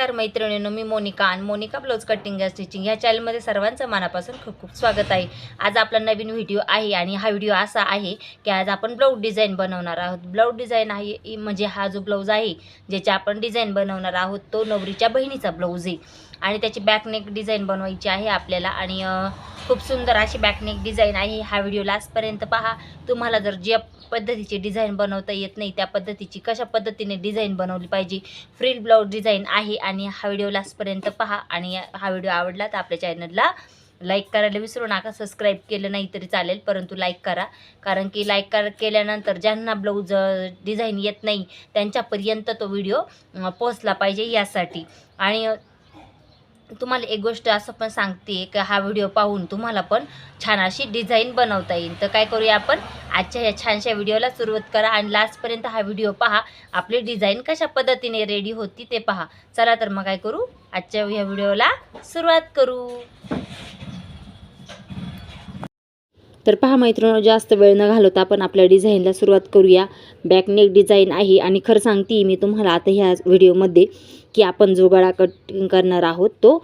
नमस्कार मैत्रिणींनो मी मोनिका आणि मोनिका ब्लाऊज कटिंग स्टिचिंग ह्या चॅनलमध्ये सर्वांचं मनापासून खूप खूप स्वागत आहे. आज आपला नवीन व्हिडिओ आहे आणि हा व्हिडिओ असा आहे की आज आपण ब्लाऊज डिझाईन बनवणार आहोत. ब्लाऊज डिझाईन आहे म्हणजे हा जो ब्लाऊज आहे ज्याच्या आपण डिझाईन बनवणार आहोत तो नवरीच्या बहिणीचा ब्लाऊज आहे. आणि त्याची बॅकनेक डिझाईन बनवायची आहे आपल्याला आणि खूप सुंदर अशी बॅकनेक डिझाईन आहे. हा व्हिडिओ लास्टपर्यंत पहा. तुम्हाला जर ज्या पद्धतीची डिझाईन बनवता येत नाही त्या पद्धतीची कशा पद्धतीने डिझाईन बनवली पाहिजे फ्रिल ब्लाऊज डिझाईन आहे आणि हा व्हिडिओ लास्टपर्यंत पहा. आणि हा व्हिडिओ आवडला तर आपल्या चॅनलला लाईक करायला विसरू नका. सबस्क्राईब केलं नाही तरी चालेल परंतु लाईक करा. कारण की लाईक कर केल्यानंतर ज्यांना ब्लाऊज डिझाईन येत नाही त्यांच्यापर्यंत तो व्हिडिओ पोचला पाहिजे यासाठी. आणि तुम्हाला एक गोष्ट असं पण सांगते की हा व्हिडिओ पाहून तुम्हाला पण छान अशी डिझाईन बनवता येईल. तर काय करूया आपण? आजच्या या छानशा व्हिडिओला सुरुवात करा आणि लास्टपर्यंत हा व्हिडिओ पहा. आपली डिझाईन कशा पद्धतीने रेडी होती ते पहा. चला तर मग काय करू? आजच्या ह्या व्हिडिओला सुरुवात करू. तर पहा मैत्रिणी जास्त वेळ न घालवता आपण आपल्या डिझाईनला सुरुवात करूया. बॅकनेक डिझाईन आहे आणि खरं सांगते मी तुम्हाला आता ह्या व्हिडिओमध्ये की आपण जो गळा कटिंग करणार आहोत तो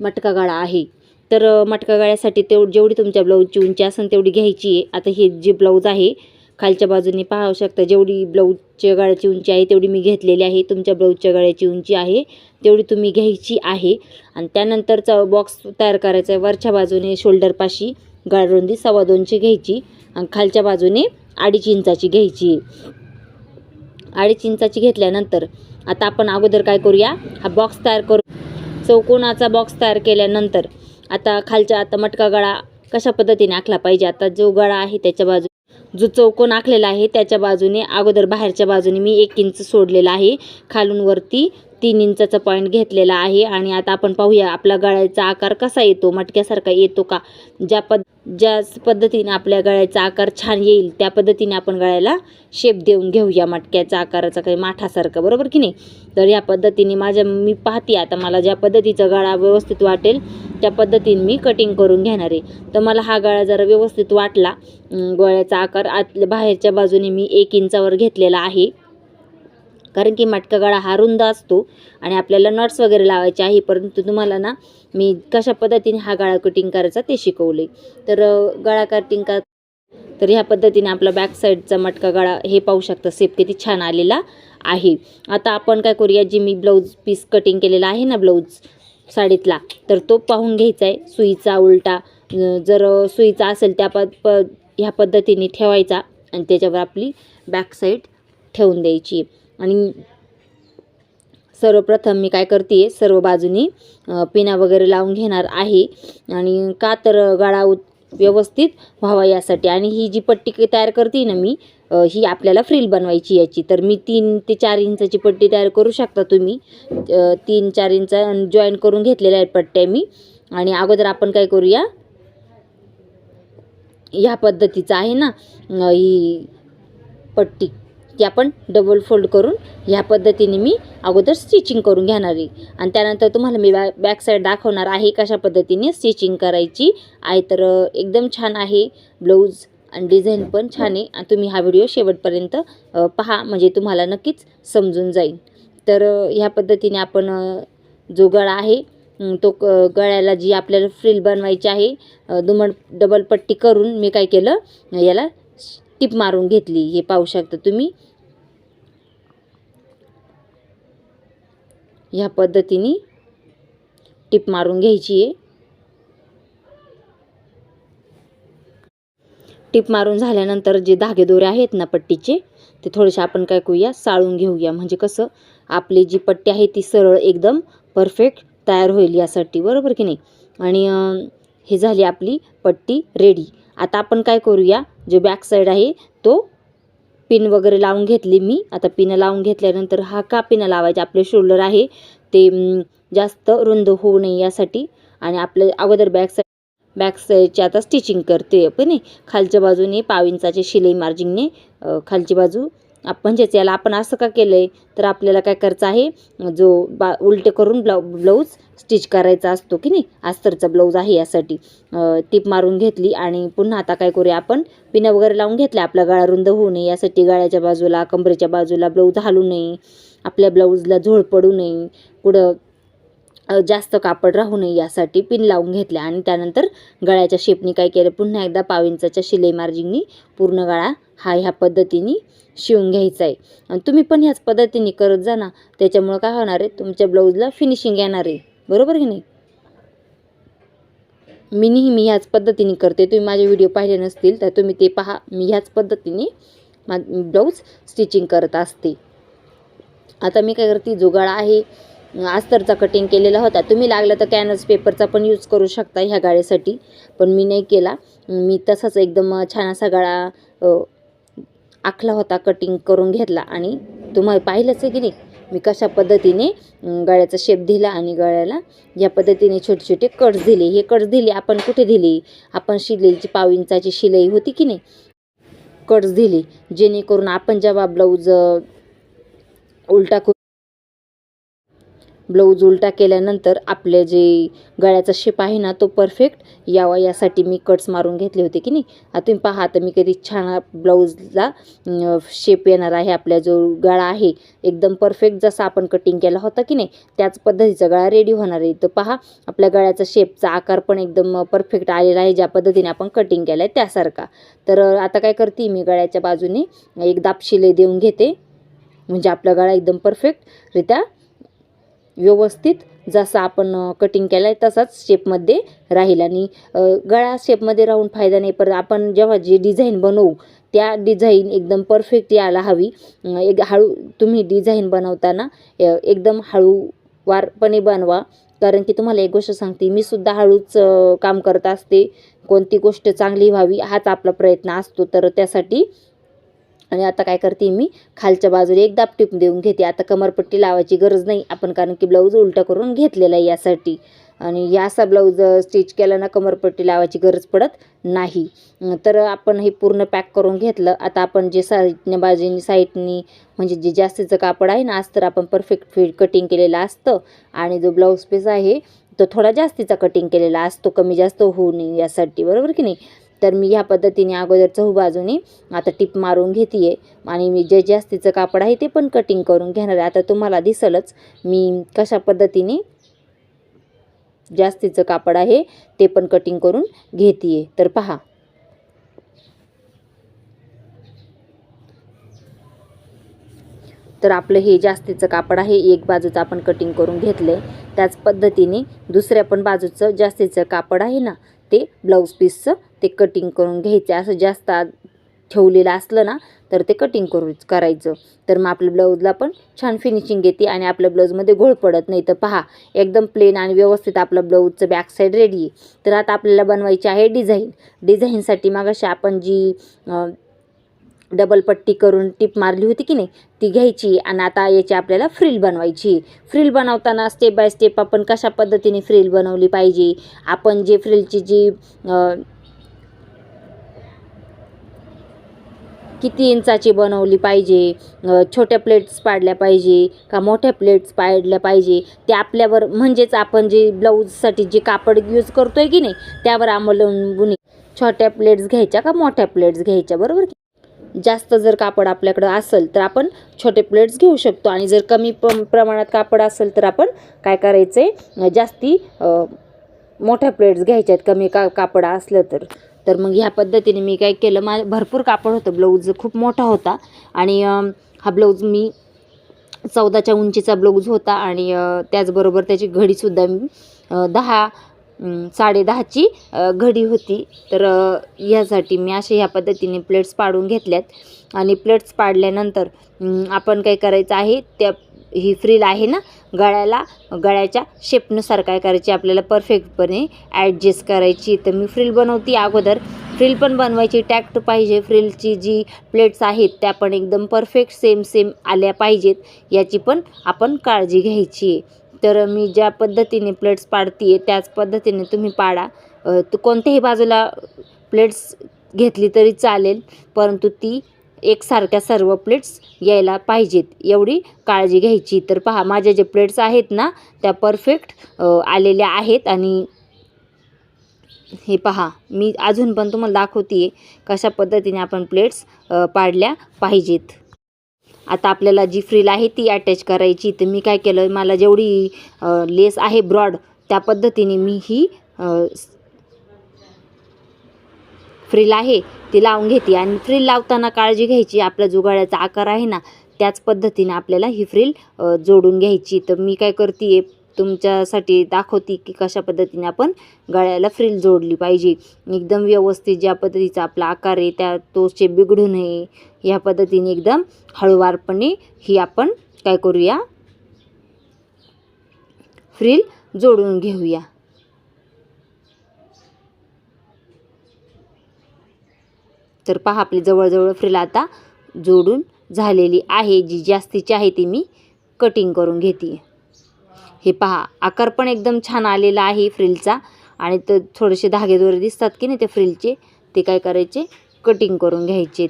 मटका गळा आहे. तर मटका गळ्यासाठी तेव जेवढी तुमच्या ब्लाऊजची उंची असेल तेवढी घ्यायची आहे. आता हे जे ब्लाऊज आहे खालच्या बाजूने पाहू शकता जेवढी ब्लाऊजच्या गळ्याची उंची आहे तेवढी मी घेतलेली आहे. तुमच्या ब्लाऊजच्या गळ्याची उंची आहे तेवढी तुम्ही घ्यायची आहे. आणि त्यानंतरचा बॉक्स तयार करायचा आहे. वरच्या बाजूने शोल्डरपाशी गळरुंदी सव्वा दोनची घ्यायची आणि खालच्या बाजूने अडीच इंचाची घ्यायची. अडीच इंचाची घेतल्यानंतर आता आपण अगोदर काय करूया? हा बॉक्स तयार करू. चौकोनाचा बॉक्स तयार केल्यानंतर आता खालच्या आता मटका गळा कशा पद्धतीने आखला पाहिजे? आता जो गळा आहे त्याच्या बाजू जो चौकोन आखलेला आहे त्याच्या बाजूने अगोदर बाहेरच्या बाजूने मी एक इंच सोडलेला आहे. खालून वरती तीन इंचाचा पॉईंट घेतलेला आहे. आणि आता आपण पाहूया आपला गळ्याचा आकार कसा येतो मटक्यासारखा येतो का? ज्या पद ज्या पद्धतीने आपल्या गळ्याचा आकार छान येईल त्या पद्धतीने आपण गळ्याला शेप देऊन घेऊया मटक्याचा आकाराचा काही माठासारखा. बरोबर की नाही? तर या पद्धतीने माझ्या मी पाहते आता मला ज्या पद्धतीचा गळा व्यवस्थित वाटेल त्या पद्धतीने मी कटिंग करून घेणार आहे. तर मला हा गळा जरा व्यवस्थित वाटला. गळ्याचा आकार आत बाहेरच्या बाजूने मी एक इंचावर घेतलेला आहे. कारण की मटका गळा हा रुंद असतो आणि आपल्याला नट्स वगैरे लावायचे आहे परंतु तुम्हाला ना मी कशा पद्धतीने हा गळा कटिंग करायचा ते शिकवले. तर गळा कटिंग कर तर ह्या पद्धतीने आपला बॅक साईडचा मटका गळा हे पाहू शकता सेप किती छान आलेला आहे. आता आपण काय करूया जी मी ब्लाऊज पीस कटिंग केलेला आहे ना ब्लाऊज साडीतला तर तो पाहून घ्यायचा आहे सुईचा उलटा जर सुईचा असेल त्या पद प ह्या पद्धतीने ठेवायचा आणि त्याच्यावर आपली बॅक साईड ठेवून द्यायची. आणि सर्वप्रथम मी काय करते सर्व बाजूनी पिना वगैरे लावून घेणार आहे. आणि का तर गळा उत व्यवस्थित व्हावा यासाठी. आणि ही जी पट्टी तयार करते ना मी ही आपल्याला फ्रील बनवायची याची. तर मी तीन ते चार इंचाची पट्टी तयार करू शकता तुम्ही. तीन चार इंच जॉईन करून घेतलेल्या आहेत पट्ट्या मी. आणि अगोदर आपण काय करूया? ह्या पद्धतीचं आहे ना ही पट्टी. ती आपण डबल फोल्ड करून ह्या पद्धतीने मी अगोदर स्टिचिंग करून घेणार आहे. आणि त्यानंतर तुम्हाला मी बॅ बॅक साईड दाखवणार आहे कशा पद्धतीने स्टिचिंग करायची. आहे तर एकदम छान आहे. ब्लाऊज आणि डिझाईन पण छान आहे. आणि तुम्ही हा व्हिडिओ शेवटपर्यंत पहा. म्हणजे तुम्हाला नक्कीच समजून जाईल. तर ह्या पद्धतीने आपण जो गळा आहे तो क गळ्याला जी आपल्याला फ्रिल बनवायची आहे अ, दुमड डबल पट्टी करून मी काय केलं याला टिप मारून घेतली हे पाहू शकता तुम्ही. ह्या पद्धतीने टिप मारून घ्यायची आहे. टिप मारून झाल्यानंतर जे धागेदोरे आहेत ना पट्टीचे ते थोडेसे आपण काय करूया साळून घेऊया. म्हणजे कसं आपली जी पट्टी आहे ती सरळ एकदम परफेक्ट तयार होईल यासाठी. बरोबर की नाही? आणि हे झाली आपली पट्टी रेडी आता आपण काय करूया? जो बॅक साईड आहे तो पिन वगैरे लावून घेतली मी. आता पिनं लावून घेतल्यानंतर हा का पिनं लावायचे? आपले शोल्डर आहे ते जास्त रुंद होऊ नये यासाठी. आणि आपले अगोदर बॅक साईड बॅक साईडची आता स्टिचिंग करते पण नाही खालच्या बाजूने पाव इंचाचे शिलाई मार्जिंगने खालची बाजू म्हणजेच याला आपण असं का केलं आहे तर आपल्याला काय करायचं आहे? जो बा उलटे करून ब्लाऊ ब्लाऊज स्टिच करायचा असतो की नाही? अस्तरचा ब्लाऊज आहे यासाठी. टीप मारून घेतली आणि पुन्हा आता काय करूया आपण? पिनं वगैरे लावून घेतल्या आपला गळा रुंद होऊ नये. यासाठी गळ्याच्या बाजूला कंबरेच्या बाजूला ब्लाऊज हालू नये. आपल्या ब्लाऊजला झोळ पडू नये. कुठं जास्त कापड राहू नये यासाठी पिन लावून घेतल्या आणि त्यानंतर गळ्याच्या शेपनी काय केलं? पुन्हा एकदा पाव इंचाच्या शिलाई मार्जिंगनी पूर्ण गळा हा ह्या पद्धतीने शिवून घ्यायचं आहे आणि तुम्ही पण ह्याच पद्धतीने करत जा ना त्याच्यामुळं काय होणार आहे तुमच्या ब्लाऊजला फिनिशिंग येणार आहे. बरोबर की नाही? मी नेहमी ह्याच पद्धतीने करते. तुम्ही माझे व्हिडिओ पाहिले नसतील तर तुम्ही ते पहा. मी ह्याच पद्धतीने मा ब्लाऊज स्टिचिंग करत असते. आता मी काय करते जो गळा आहे अस्तरचा कटिंग केलेला होता तुम्ही लागलं तर कॅनस पेपरचा पण यूज करू शकता ह्या गाळ्यासाठी. पण मी नाही केला. मी तसाच एकदम छान असा गळा आखला होता कटिंग करून घेतला. आणि तुम्हाला पाहिलंच आहे की नाही मी कशा पद्धतीने गळ्याचा शेप दिला आणि गळ्याला या पद्धतीने छोटे छोटे कट्स दिले. हे कट्स दिले आपण कुठे दिले? आपण शिलेची पाव इंचाची शिलाई होती की नाही? कट्स दिले. जेणेकरून आपण जेव्हा ब्लाऊज उलटा करू ब्लाऊज उलटा केल्यानंतर आपले जे गळ्याचा शेप आहे ना तो परफेक्ट यावा यासाठी मी कट्स मारून घेतले होते की नाही. आता तुम्ही पहा आता मी कधी छान ब्लाऊजला शेप येणार आहे आपला जो गळा आहे एकदम परफेक्ट जसा आपण कटिंग केला होता की नाही त्याच पद्धतीचा गळा रेडी होणार आहे. तर पहा आपल्या गळ्याचा शेपचा आकार पण एकदम परफेक्ट आलेला आहे ज्या पद्धतीने आपण कटिंग केलं आहे त्यासारखा. तर आता काय करते मी गळ्याच्या बाजूने एक दापशिले देऊन घेते. म्हणजे आपला गळा एकदम परफेक्ट रित्या व्यवस्थित जसा आपण कटिंग केला आहे तसाच शेपमध्ये राहील. आणि गळा शेपमध्ये राहून फायदा नाही परत आपण जेव्हा जे डिझाईन बनवू त्या डिझाईन एकदम परफेक्ट यायला हवी. एक हळू तुम्ही डिझाईन बनवताना एकदम हळूवारपणे बनवा. कारण की तुम्हाला एक गोष्ट सांगते मी सुद्धा हळूच काम करत असते. कोणती गोष्ट चांगली व्हावी हाच आपला प्रयत्न असतो. तर त्यासाठी आणि आता काय करते मी खालच्या बाजूला एक दाब टिप देऊन घेते. आता कमरपट्टी लावायची गरज नाही आपण कारण की ब्लाऊज उलटा करून घेतलेला आहे यासाठी. आणि या असा ब्लाऊज स्टिच केला ना कमरपट्टी लावायची गरज पडत नाही. तर आपण हे पूर्ण पॅक करून घेतलं. आता आपण जे साईडने बाजूनी साईडनी म्हणजे जे जास्तीचं कापड आहे ना आज तर आपण परफेक्ट फिट कटिंग केलेलं असतं. आणि जो ब्लाऊज पीस आहे तो थोडा जास्तीचा कटिंग केलेला असतो. कमी जास्त होऊ नये यासाठी बरोबर की नाही? तर मी ह्या पद्धतीने अगोदर चहूबाजूनी आता टिप मारून घेते आणि मी जे जास्तीचं कापड आहे ते पण कटिंग करून घेणार आहे. आता तुम्हाला दिसलंच मी कशा पद्धतीने जास्तीचं कापड आहे ते पण कटिंग करून घेते तर पहा. तर आपलं हे जास्तीचं कापड आहे एक बाजूचं आपण कटिंग करून घेतलं आहे त्याच पद्धतीने दुसऱ्या पण बाजूचं जास्तीचं कापड आहे ना ते ब्लाऊज पीसचं ते कटिंग करून घ्यायचं. असं जास्त ठेवलेलं असलं ना तर ते कटिंग करू करायचं. तर मग आपल्या ब्लाऊजला पण छान फिनिशिंग येते आणि आपल्या ब्लाऊजमध्ये घोळ पडत नाही. तर पहा एकदम प्लेन आणि व्यवस्थित आपलं ब्लाऊजचं बॅक साईड रेडी आहे. तर आता आपल्याला बनवायची आहे डिझाईन डिझाईनसाठी मग अशी आपण जी डबल पट्टी करून टिप मारली होती की नाही ती घ्यायची आणि आता याची आपल्याला फ्रिल बनवायची. फ्रिल बनवताना स्टेप बाय स्टेप आपण कशा पद्धतीने फ्रिल बनवली पाहिजे? आपण जे फ्रिलची जी किती इंचाची बनवली पाहिजे छोट्या प्लेट्स पाडल्या पाहिजे का मोठ्या प्लेट्स पाडल्या पाहिजे ते आपल्यावर म्हणजेच आपण जे ब्लाऊजसाठी जे कापड यूज करतो आहे की नाही त्यावर अवलंबून छोट्या प्लेट्स घ्यायच्या का मोठ्या प्लेट्स घ्यायच्या बरोबर जास्त जर कापड आपल्याकडं असेल तर आपण छोटे प्लेट्स घेऊ शकतो. आणि जर कमी प प्रमाणात कापड असेल तर आपण काय करायचं आहे जास्ती मोठ्या प्लेट्स घ्यायच्या आहेत कमी का कापड असलं तर. तर मग ह्या पद्धतीने मी काय केलं मा भरपूर कापड होतं. ब्लाऊज खूप मोठा होता. आणि हा ब्लाऊज मी चौदाच्या उंचीचा ब्लाऊज होता. आणि त्याचबरोबर त्याची घडीसुद्धा मी दहा साडेदहाची घडी होती. तर यासाठी ह्यासाठी मी असे ह्या पद्धतीने प्लेट्स पाडून घेतल्यात. आणि प्लेट्स पाडल्यानंतर आपण काय करायचं आहे त्या ही फ्रील आहे ना गळ्याला गळ्याच्या शेपनुसार काय करायची आपल्याला परफेक्टपणे ॲडजस्ट करायची. तर मी फ्रील बनवते अगोदर. फ्रील पण बनवायची टॅक्ट पाहिजे. फ्रीलची जी प्लेट्स आहेत त्या पण एकदम परफेक्ट सेम सेम आल्या पाहिजेत. याची पण आपण काळजी घ्यायची. आहे तर मी ज्या पद्धतीने प्लेट्स पाडते त्याच पद्धतीने तुम्ही पाडा. तू कोणत्याही बाजूला प्लेट्स घेतली तरी चालेल परंतु ती एकसारख्या सर्व प्लेट्स यायला पाहिजेत. एवढी काळजी घ्यायची. तर पहा माझ्या जे प्लेट्स आहेत ना त्या परफेक्ट आलेल्या आहेत आणि हे पहा मी अजून पण तुम्हाला दाखवते कशा पद्धतीने आपण प्लेट्स पाडल्या पाहिजेत. आता आपल्याला जी फ्रील आहे ती अटॅच करायची. तर मी काय केलं मला जेवढी लेस आहे ब्रॉड त्या पद्धतीने मी ही फ्रील आहे ती लावून घेते. आणि फ्रील लावताना काळजी घ्यायची. आपला जुगाळ्याचा आकार आहे ना त्याच पद्धतीने आपल्याला ही फ्रील जोडून घ्यायची. तर मी काय करते तुमच्यासाठी दाखवते की कशा पद्धतीने आपण गळ्याला फ्रील जोडली पाहिजे. एकदम व्यवस्थित ज्या पद्धतीचा आपला आकार आहे त्या तो शेप बिघडू नये. ह्या पद्धतीने एकदम हळूवारपणे ही आपण काय करूया? फ्रील जोडून घेऊया. तर पहा आपली जवळजवळ फ्रील आता जोडून झालेली आहे. जी जास्तीची आहे ती मी कटिंग करून घेते. हे पहा आकार पण एकदम छान आलेला आहे फ्रिलचा. आणि तर थोडेसे धागेदोरे दिसतात की नाही ते फ्रिलचे ते काय करायचे? कटिंग करून घ्यायचे.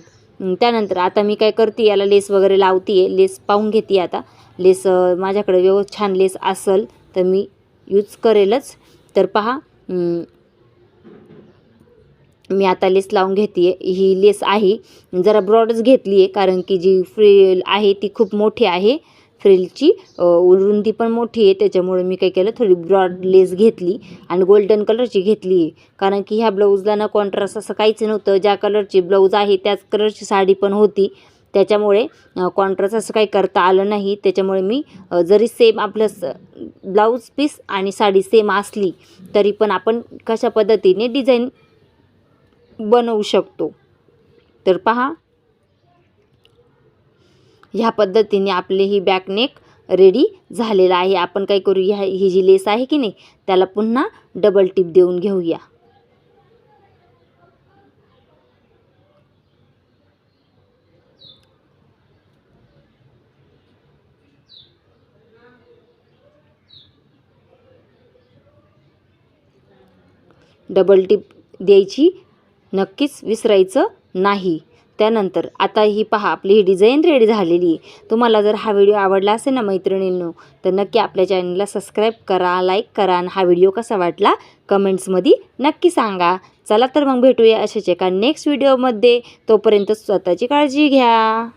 त्यानंतर आता मी काय करते याला लेस वगैरे लावते लेस पाहून घेते आता. लेस माझ्याकडे व्यवस्थित छान लेस असेल तर मी यूज करेलच. तर पहा मी आता लेस लावून घेते ही लेस आहे. जरा ब्रॉडच घेतली आहे कारण की जी फ्रिल आहे ती खूप मोठी आहे. फ्रिलची. रुंदी पण मोठी आहे त्याच्यामुळे मी काय केलं थोडी ब्रॉड लेस घेतली आणि गोल्डन कलरची घेतली. आहे कारण की ह्या ब्लाऊजला ना कॉन्ट्रास्ट असं काहीच नव्हतं. ज्या कलरची ब्लाऊज आहे त्याच कलरची साडी पण होती. त्याच्यामुळे कॉन्ट्रास्ट असं काही करता आलं नाही. त्याच्यामुळे मी जरी सेम आपलं स ब्लाऊज पीस आणि साडी सेम असली तरी पण आपण कशा पद्धतीने डिझाईन बनवू शकतो. तर पहा ह्या पद्धतीने आपले ही बॅकनेक रेडी झालेला आहे. आपण काय करू ह्या ही जी लेस आहे की नाही त्याला पुन्हा डबल टिप देऊन घेऊया. डबल टिप द्यायची नक्कीच विसरायचं नाही. त्यानंतर आता ही पहा आपली ही डिझाईन रेडी झालेली आहे. तुम्हाला जर हा व्हिडिओ आवडला असेल ना मैत्रिणींनो तर नक्की आपल्या चॅनलला सबस्क्राईब करा लाईक करा आणि हा व्हिडिओ कसा वाटला कमेंट्समध्ये नक्की सांगा. चला तर मग भेटूया अशाच एका नेक्स्ट व्हिडिओमध्ये तोपर्यंत स्वतःची काळजी घ्या.